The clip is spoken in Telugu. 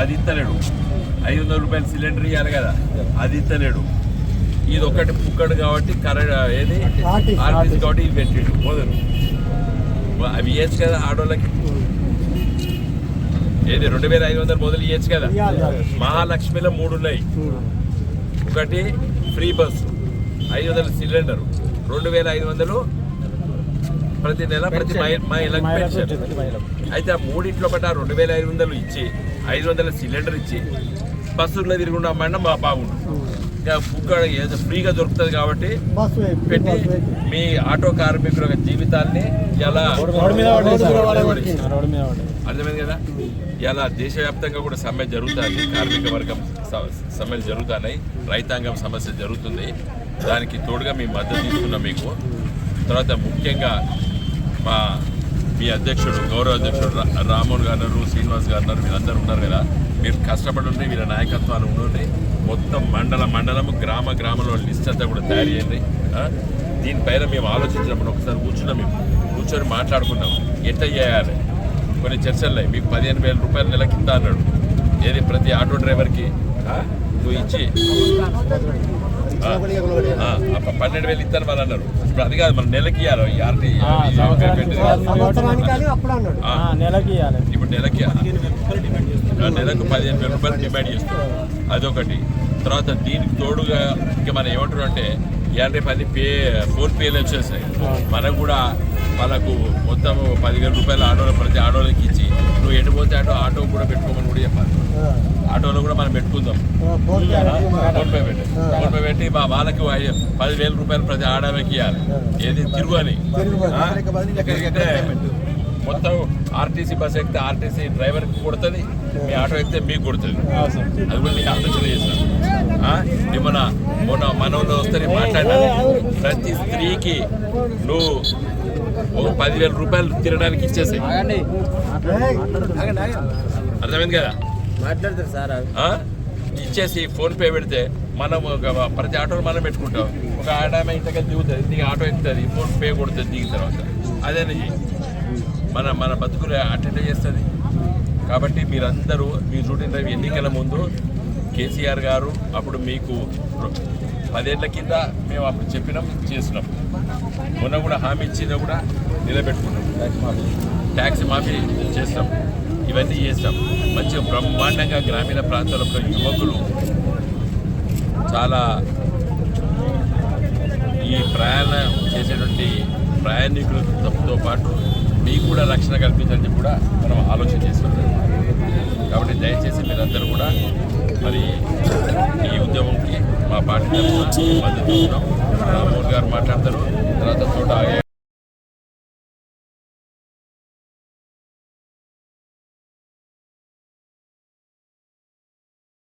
అది ఇస్తలేడు ఐదు వందల రూపాయలు సిలిండర్ ఇవ్వాలి కదా అది ఇస్తలేడు ఇది ఒకటి పుక్కడు కాబట్టి కరెంట్ ఏది? ఆర్టీసీ. కాబట్టి ఇది పెట్టిండు మొదలు అవి ఇవ్వచ్చు కదా ఆటోలకి ఏది రెండు వేల ఐదు వందలు మొదలు ఇవ్వచ్చు కదా. మహాలక్ష్మిలో మూడు ఉన్నాయి. ఒకటి ఫ్రీ బస్సు ఐదు వందల సిలిండర్. రెండు వేల ఐదు వందలు ప్రతి నెల ప్రతి మహి- మహిళకు పెన్షన్. అయితే ఆ మూడిట్లో ఆ రెండు వేల ఐదు వందలు ఇచ్చి ఐదు వందల సిలిండర్ ఇచ్చి బస్సుల్లో తిరుగుండా అమ్మంటే మా బాగుండు. ఇంకా ఫుడ్ ఏదో ఫ్రీగా దొరుకుతుంది కాబట్టి పెట్టి. మీ ఆటో కార్మికుల యొక్క జీవితాల్ని ఎలా అర్థమైంది కదా? ఇలా దేశవ్యాప్తంగా కూడా సమ్మె జరుగుతుంది. కార్మిక వర్గం సమ్మెలు జరుగుతున్నాయి. రైతాంగం సమస్య జరుగుతుంది. దానికి తోడుగా మీ మద్దతు తీసుకున్నాం మీకు. తర్వాత ముఖ్యంగా మా మీ అధ్యక్షుడు గౌరవ అధ్యక్షుడు రా- గారు శ్రీనివాస్ గారు ఉన్నారు, వీళ్ళందరూ ఉన్నారు కదా? మీరు కష్టపడి ఉండి వీళ్ళ నాయకత్వాలు ఉండి మొత్తం మండల మండలము గ్రామ గ్రామంలో లిస్ట్ అంతా కూడా తయారు చేయండి. దీనిపైన మేము ఆలోచించినప్పుడు ఒకసారి కూర్చున్నాం మేము. కూర్చొని మాట్లాడుకున్నాం. ఎట్లా చేయాలి? కొన్ని చర్చలు. మీకు పదిహేను వేల రూపాయలు నెల కింద అన్నాడు. ఏది ప్రతి ఆటో డ్రైవర్కి? నువ్వు ఇచ్చి. పన్నెండు వేలు ఇస్తాను వాళ్ళు అన్నారు ఇప్పుడు అది కాదు మన నెలకి ఇవ్వాలి ఆర్టీ నెలకి ఇప్పుడు నెలకి నెలకు పదిహేను వేల రూపాయలు డిమాండ్ చేస్తాం అదొకటి తర్వాత దీనికి తోడుగా ఇంకా మనం ఏమంటారు అంటే ఇలాంటి పది పే ఫోన్ పేలు వచ్చేసాయి మనకు కూడా వాళ్ళకు మొత్తం పదివేల రూపాయలు ఆడవాళ్ళు ప్రతి ఆడవాళ్ళకి ఇచ్చి పోతే ఆటో ఆటో కూడా పెట్టుకోమని కూడా చెప్పాలి. ఆటోలో కూడా మనం పెట్టుకుందాం. ఫోన్ పే పెట్టి ఫోన్. పే పెట్టి ఫోన్ మా వాళ్ళకి పదివేల రూపాయలు ప్రతి ఆడవాళ్ళకి ఇవ్వాలి. ఏది? తిరుగు అని తిరుగు అని. ఆ? ఎక్కడికంటే మొత్తం ఆర్టీసీ బస్ ఎక్కితే ఆర్టీసీ డ్రైవర్కి కొడుతుంది మీ ఆటో ఎక్కితే మీకు కొడుతుంది. అది కూడా నీకు ఆలోచన చేశాను నీ మొన్న మొన్న మనలో వస్తే నేను మాట్లాడినా ప్రతి స్త్రీకి నువ్వు ఒక పదివేల రూపాయలు తినడానికి ఇచ్చేసాయి. అర్థమైంది కదా? మాట్లాడతారు సార్ ఆ? ఇచ్చేసి ఫోన్ పే పెడితే మనం ఒక ప్రతి ఆటోలో మనం పెట్టుకుంటాం. ఒక ఆడామె ఇంతగా దిగుతుంది దిగి ఆటో ఎక్కుతుంది ఫోన్ పే కొడుతుంది దిగిన తర్వాత. అదే మన మన బతుకులు అటెండ్ చేస్తుంది. కాబట్టి మీరందరూ మీ షూటింగ్ డ్రైవ్ ఎన్నికల ముందు కేసీఆర్ గారు అప్పుడు మీకు పదేళ్ళ కింద మేము అప్పుడు చెప్పినాం చేసినాం. మొన్న కూడా హామీ ఇచ్చినా కూడా నిలబెట్టుకున్నాం. ట్యాక్స్ మాఫీ. చేస్తాం ఇవన్నీ చేస్తాం. మంచిగా బ్రహ్మాండంగా గ్రామీణ ప్రాంతాలలో యువకులు చాలా ఈ ప్రయాణం చేసేటువంటి ప్రయాణికులతో పాటు మీకు కూడా రక్షణ కల్పించాలని కూడా మనం ఆలోచన చేస్తున్నాం. కాబట్టి దయచేసి మీరందరూ కూడా మరి ఈ ఉద్యమంకి మా పార్టీ మద్దతు మోడీ గారు మాట్లాడతారు. తర్వాత చోట